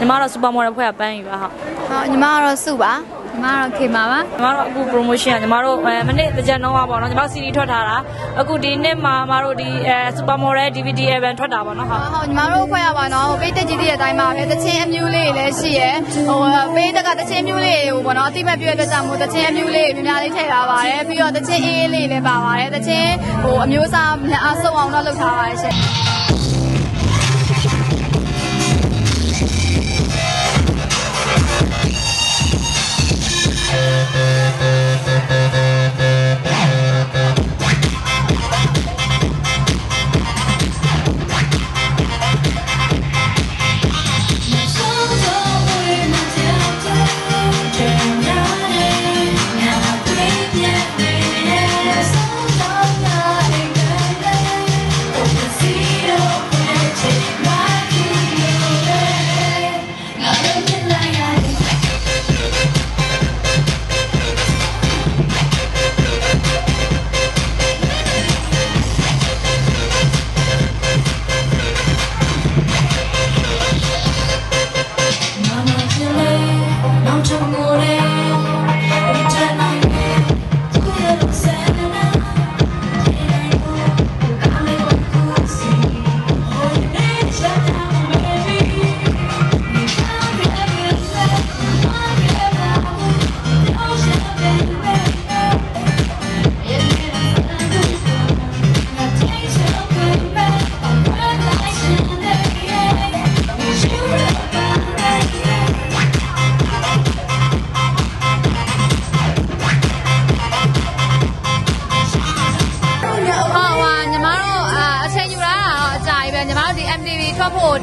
你妈老师帮我来破下班鱼哈。好，你妈老师吧。 မကတော့ခေမာပါညီမတို့အခု promotion ကညီမတို့အဲမနေ့တကြံတော့ပါပေါ့နော်ညီမတို့ CD ထွက်ထားတာအခုဒီနှစ်မှာညီမတို့ဒီအဲစူပါမော်ဒယ် DVD event ထွက်တာပေါ့နော်ဟုတ်ဟောညီမတို့ဖွဲ့ရပါတော့ဟိုပိတ်တက်ကြီးတဲ့အတိုင်းပါပဲတချင်းအမျိုးလေးတွေလည်းရှိရယ်ဟိုပိတ်တက်ကတချင်းမျိုးလေးတွေကိုပေါ့နော်အတိမတ်ပြည့်တဲ့အတွက်ကြောင့်မို့တချင်းအမျိုးလေးတွေများများလေးထည့်ထားပါတယ်ပြီးတော့တချင်းအေးအေးလေးလည်းပါပါတယ်တချင်းဟိုအမျိုးအစားအဆုံအောင်တော့လုပ်ထားပါတယ်ရှင်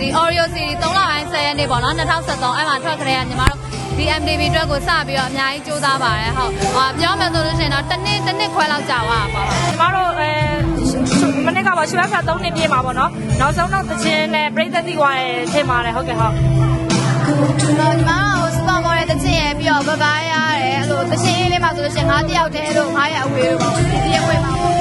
ဒီ Oreo series 3လပိုင်း10ရက်နေ့ပေါ့နော်2023အဲ့မှာထွက်ကြတဲ့ကညီမတို့ဒီ MTV အတွက်ကိုစပြီးတော့အများကြီးစူးစမ်းပါတယ်ဟုတ်အာပြောမယ်ဆိုလို့ရှိရင်တော့တစ်နှစ်တစ်နှစ်ခွဲလောက်ကြာသွားပါပေါ့ညီမတို့အဲမနေ့ကပါရွှေဘက်ဖက်3နှစ်ပြည့်မှာပေါ့နော်နောက်ဆုံးတော့တခြင်းနဲ့ပြိသက်တိဝါရဲ့ထင်ပါတယ်ဟုတ်ကဲ့ဟုတ်ကျွန်တော်ညီမတို့စပါမော်ရဲ့တချင်ရပြီးတော့ဗဗားရတယ်အဲ့လိုတချင်လေးမှဆိုလို့ရှိရင်ငါးတယောက်တည်းတို့ငါးရအဝေးတို့ပေါ့ဒီအဝေးမှာပေါ့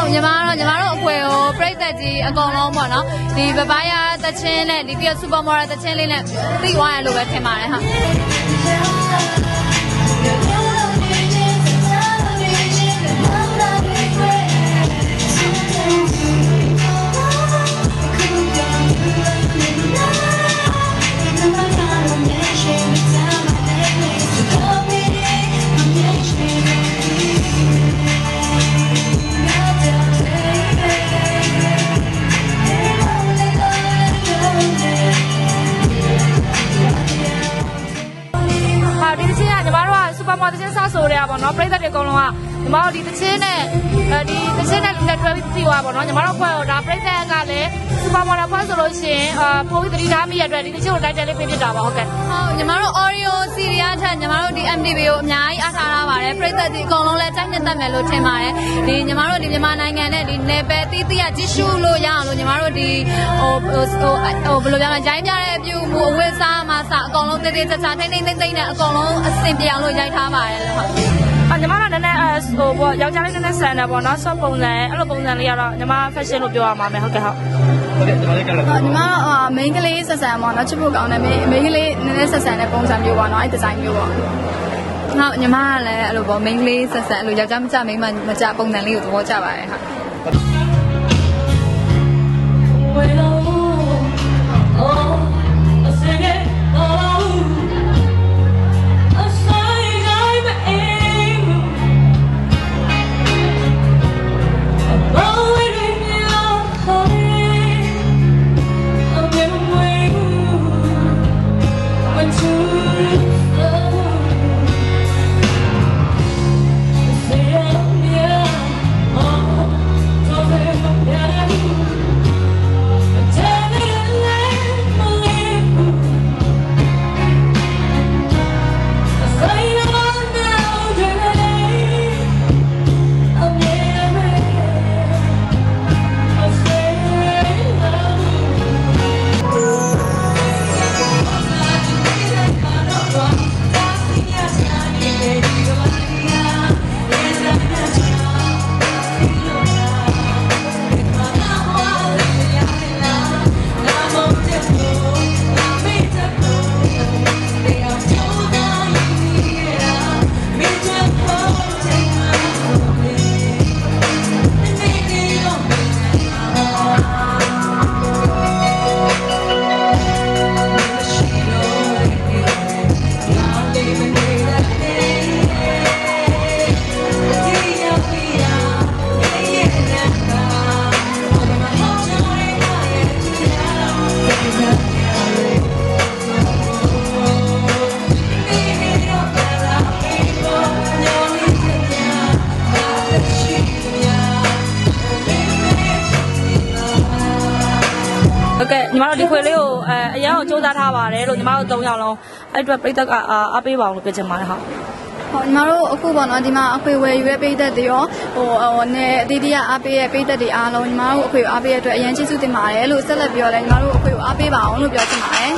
ဟုတ်ညီမတို့ညီမတို့အကွယ်ကိုပြိသက်ကြီးအကုန်လုံးပေါ့နော်ဒီဗဗားရတချင်နဲ့ဒီပြစူပါမော်ရဲ့တချင်လေးနဲ့သိသွားရလို့ပဲထင်ပါတယ်ဟုတ်ဟာ ချင်းစဆိုရတာပေါ့နော်ပြိသက်တွေအကုန်လုံးက ညီမတို့ဒီတချင်းနဲ့အဲဒီတချင်းနဲ့လက်တွဲပြီးသိသွားပါပေါ့နော်ညီမတို့ဖွဲ့တော့ဒါပြိသက်ကလည်းစူပါမားဖွဲ့ဆိုလို့ရှိရင်အာပိုပြီးသတိထားမိရတဲ့အတွက်ဒီတချင်းကိုတိုက်တယ်လေးပေးပြတာပါဟုတ်ကဲ့ဟုတ်ညီမတို့ Oreo series ထက်ညီမတို့ဒီ MTV ကိုအများကြီးအားထားထားပါတယ်ပြည်သက်ဒီအကုန်လုံးလဲတိုက်နှစ်သက်မယ်လို့ထင်ပါတယ်ဒီညီမတို့ဒီမြန်မာနိုင်ငံနဲ့ဒီနယ်ပယ်တီးတီးကကြည့်ရှုလို့ရအောင်လို့ညီမတို့ဒီဟိုဟိုဟိုဘယ်လိုပြောမလဲရိုင်းပြတဲ့အပြုမှုအဝတ်စားမှာစအကုန်လုံးတိတ်တိတ်ချာချာထိမ့်ထိမ့်သိမ့်သိမ့်နဲ့အကုန်လုံးအဆင်ပြေအောင်လို့ရိုက်ထားပါတယ်လို့ဟုတ်အ ညီမတို့နည်းနည်းအဲဟိုပေါ့ယောက်ျားလေးနည်းနည်းဆန်တယ်ပေါ့နော်ဆော့ပုံစံအဲ့လိုပုံစံလေးကတော့ညီမ fashion လို့ပြောရမှာမယ်ဟုတ်ကဲ့ဟုတ်ဟုတ်ကဲ့ကျွန်တော်လေးကလည်းညီမတို့အာ main ကလေးဆက်ဆံပေါ့နော်ချစ်ဖို့ကောင်းတယ် main main ကလေးနည်းနည်းဆက်ဆံတဲ့ပုံစံမျိုးပေါ့နော်အဲ့ဒီဇိုင်းမျိုးပေါ့ဟုတ်ညီမကလည်းအဲ့လိုပေါ့ main ကလေးဆက်ဆံအဲ့လိုယောက်ျားမကြ main မမကြပုံစံလေးကိုသဘောကျပါတယ်ဟု မတို့ဒီခွေလေးကိုအဲအရင်ကစူးစမ်းထားပါတယ်လို့ညီမတို့၃ယောက်လုံးအဲ့အတွက်ပြိတ္တကအာအားပေးပါအောင်လို့ပြောချင်ပါတယ်ဟုတ်ဟောညီမတို့အခုပေါ့နော်ဒီမှာအခွေဝယ်ယူရဲ့ပိတ်သက်တွေရောဟိုဟိုနဲ့အတီးတီးကအားပေးရဲ့ပိတ်သက်တွေအားလုံးညီမတို့အခွေကိုအားပေးရဲ့အတွက်အရင်ကျေးဇူးတင်ပါတယ်လို့ဆက်လက်ပြောလဲညီမတို့အခွေကိုအားပေးပါအောင်လို့ပြောချင်ပါတယ်